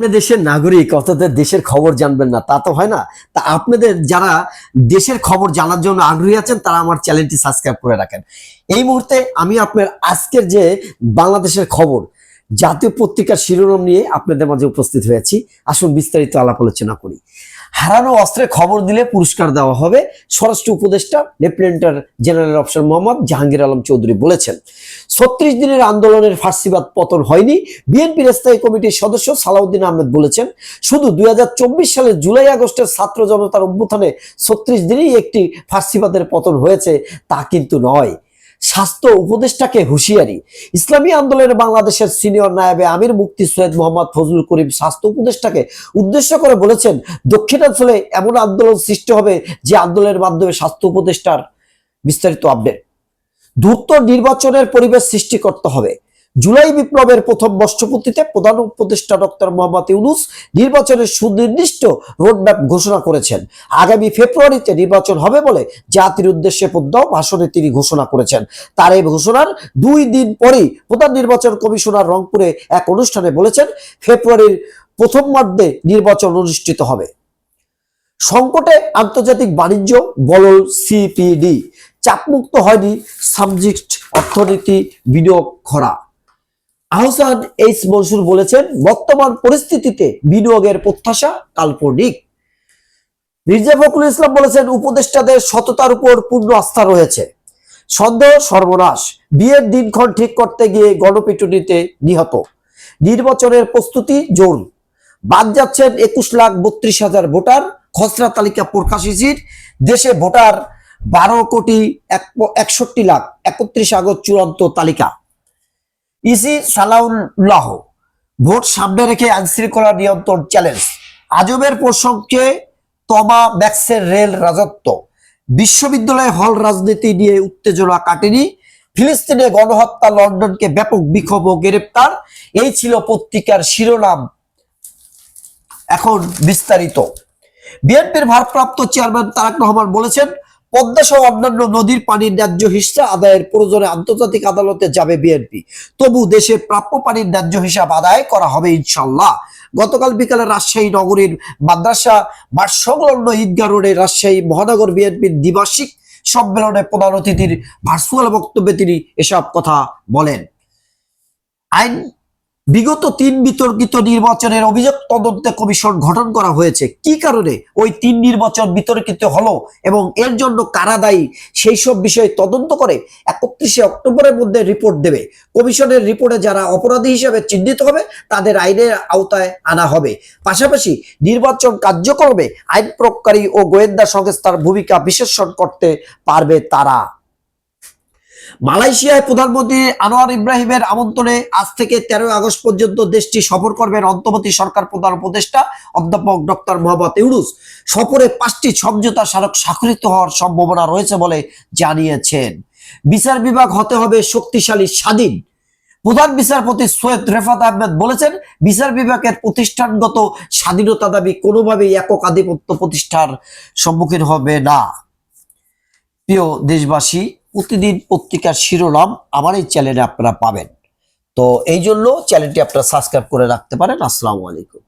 আপনি দেশের নাগরিক, অর্থাৎ দেশের খবর জানবেন না, তা তো হয় না। তা আপনাদের যারা দেশের খবর জানার জন্য আগ্রহী আছেন, তারা আমার চ্যানেলটি সাবস্ক্রাইব করে রাখেন। এই মুহূর্তে আমি আপনার আজকের যে বাংলাদেশের খবর জাতীয় পত্রিকার শিরোনাম নিয়ে আপনাদের মাঝে উপস্থিত হয়েছি। আসুন বিস্তারিত আলাপ আলোচনা করি। হারানো অস্ত্রের খবর দিলে পুরস্কার দেওয়া হবে, স্বরাষ্ট্র উপদেষ্টা, lieutenant general officer Mohammad Jahangir Alam Chowdhury বলেছেন। ছত্রিশ দিনের আন্দোলনের ফার্সিবাদ পতন হয়নি, বিএনপির স্থায়ী কমিটির সদস্য সালাউদ্দিন আহমেদ বলেছেন, শুধু দুই সালের জুলাই আগস্টের ছাত্র জনতার অভ্যুত্থানে ছত্রিশ দিনেই একটি ফার্সিবাদের পতন হয়েছে তা কিন্তু নয়। স্বাস্থ্য উপদেষ্টাকে হুঁশিয়ারি। ইসলামী আন্দোলনের বাংলাদেশের সিনিয়র নায়েবে আমির মুক্তি সৈয়দ মোহাম্মদ ফজলুল করিম স্বাস্থ্য উপদেষ্টাকে উদ্দেশ্য করে বলেছেন, দক্ষিণাঞ্চলে এমন আন্দোলন সৃষ্টি হবে যে আন্দোলনের মাধ্যমে স্বাস্থ্য উপদেষ্টার বিস্তারিত আপডেট। দ্রুত নির্বাচনের পরিবেশ সৃষ্টি করতে হবে। জুলাই বিপ্লবের প্রথম বর্ষপূর্তিতে প্রধান উপদেষ্টা ডক্টর মোহাম্মদ ইউনুস নির্বাচনের সুনির্দিষ্ট রোডম্যাপ ঘোষণা করেছেন। আগামী ফেব্রুয়ারিতে নির্বাচন হবে বলে জাতির উদ্দেশ্যে পদ্মাও ভাষণে তিনি ঘোষণা করেছেন। তার এই ঘোষণার দুই দিন পরেই প্রধান নির্বাচন কমিশনার রংপুরে এক অনুষ্ঠানে বলেছেন, ফেব্রুয়ারির প্রথম মধ্যে নির্বাচন অনুষ্ঠিত হবে। সংকটে আন্তর্জাতিক বাণিজ্য, বলল সিপিডি। চাপমুক্ত হয়নি সাবজেক্ট অর্থনীতি, বিনিয়োগ খরা। আহসান এইচ মনসুর বলেছেন, বর্তমান পরিস্থিতিতে বিনিয়োগের প্রত্যাশা কাল্পনিক। মির্জা ফখরুল ইসলাম বলেছেন, উপদেষ্টাদের সততার উপর পূর্ণ আস্থা রয়েছে। সন্দেহ, সর্বনাশ, বিয়ের দিনক্ষণ ঠিক করতে গিয়ে গণপিটুনিতে নিহত। নির্বাচনের প্রস্তুতি জোর। বাদ যাচ্ছেন একুশ লাখ বত্রিশ হাজার ভোটার, খসড়া তালিকা প্রকাশিত। দেশে ভোটার বারো কোটি এক- একষট্টি লাখ একত্রিশ আগস্ট চূড়ান্ত তালিকা। ইসি সালাউল্লাহ ভোট সামনে রেখে আইনশৃঙ্খলা নিয়ন্ত্রণ চ্যালেঞ্জ আজবের প্রসঙ্গে তমা ম্যাক্সের রেল রাজত্ব। বিশ্ববিদ্যালয় হল রাজনীতি নিয়ে উত্তেজনা কাটেনি। ফিলিস্তিনে গণহত্যা, লন্ডনকে ব্যাপক বিক্ষোভ ও গ্রেপ্তার। এই ছিল পত্রিকার শিরোনাম। এখন বিস্তারিত। বিএনপির ভারপ্রাপ্ত চেয়ারম্যান তারাক রহমান বলেছেন পদ্মা সহ অন্যান্য নদীর পানির ন্যায্য হিসা আদায়ের প্রয়োজনে আন্তর্জাতিক আদালতে যাবে বিএনপি। তবু দেশে প্রাপ্য পানির ন্যায্য হিসাব আদায় করা হবে ইনশাল্লাহ গতকাল বিকালে রাজশাহী নগরীর মাদ্রাসা মাঠ সংলগ্ন ঈদগাহ রোডে রাজশাহী মহানগর বিএনপির দ্বিবার্ষিক সম্মেলনে প্রধান অতিথির ভার্চুয়াল বক্তব্যে তিনি এসব কথা বলেন। আইন বিগত তিন বিতর্কিত নির্বাচনের অভিযোগ তদন্তে কমিশন গঠন করা হয়েছে। কি কারণে ওই তিন নির্বাচন বিতর্কিত হলো এবং এর জন্য কারা দায়ী? সেই সব বিষয়ে তদন্ত করে একত্রিশে অক্টোবরের মধ্যে রিপোর্ট দেবে। কমিশনের রিপোর্টে যারা অপরাধী হিসেবে চিহ্নিত হবে, তাদের আইনের আওতায় আনা হবে। পাশাপাশি নির্বাচন কার্যক্রমে আইন প্রয়োগকারী ও গোয়েন্দা সংস্থার ভূমিকা বিশ্লেষণ করতে পারবে তারা। মালয়েশিয়ায় প্রধানমন্ত্রী আনোয়ার ইব্রাহিমের আমন্ত্রণে আজ থেকে তেরোই আগস্ট পর্যন্ত দেশটি সফর করবেন অন্তর্বর্তী সরকার প্রধান উপদেষ্টা অধ্যাপক ডক্টর মোহাম্মদ ইউনুস। সফরে পাঁচটি সমঝোতা স্মারক স্বাক্ষরিত হওয়ার সম্ভাবনা রয়েছে বলে জানিয়েছেন। বিচার বিভাগ হতে হবে শক্তিশালী, স্বাধীন। প্রধান বিচারপতি সৈয়দ রেফাত আহমেদ বলেছেন, বিচার বিভাগের প্রতিষ্ঠানগত স্বাধীনতা দাবি কোনোভাবেই একক আধিপত্য প্রতিষ্ঠার সম্মুখীন হবে না। প্রিয় দেশবাসী প্রতিদিন পত্রিকার শিরোনাম আমার এই চ্যানেলে আপনারা পাবেন। তো এই জন্য চ্যানেলটি আপনারা সাবস্ক্রাইব করে রাখতে পারেন। আসসালামু আলাইকুম।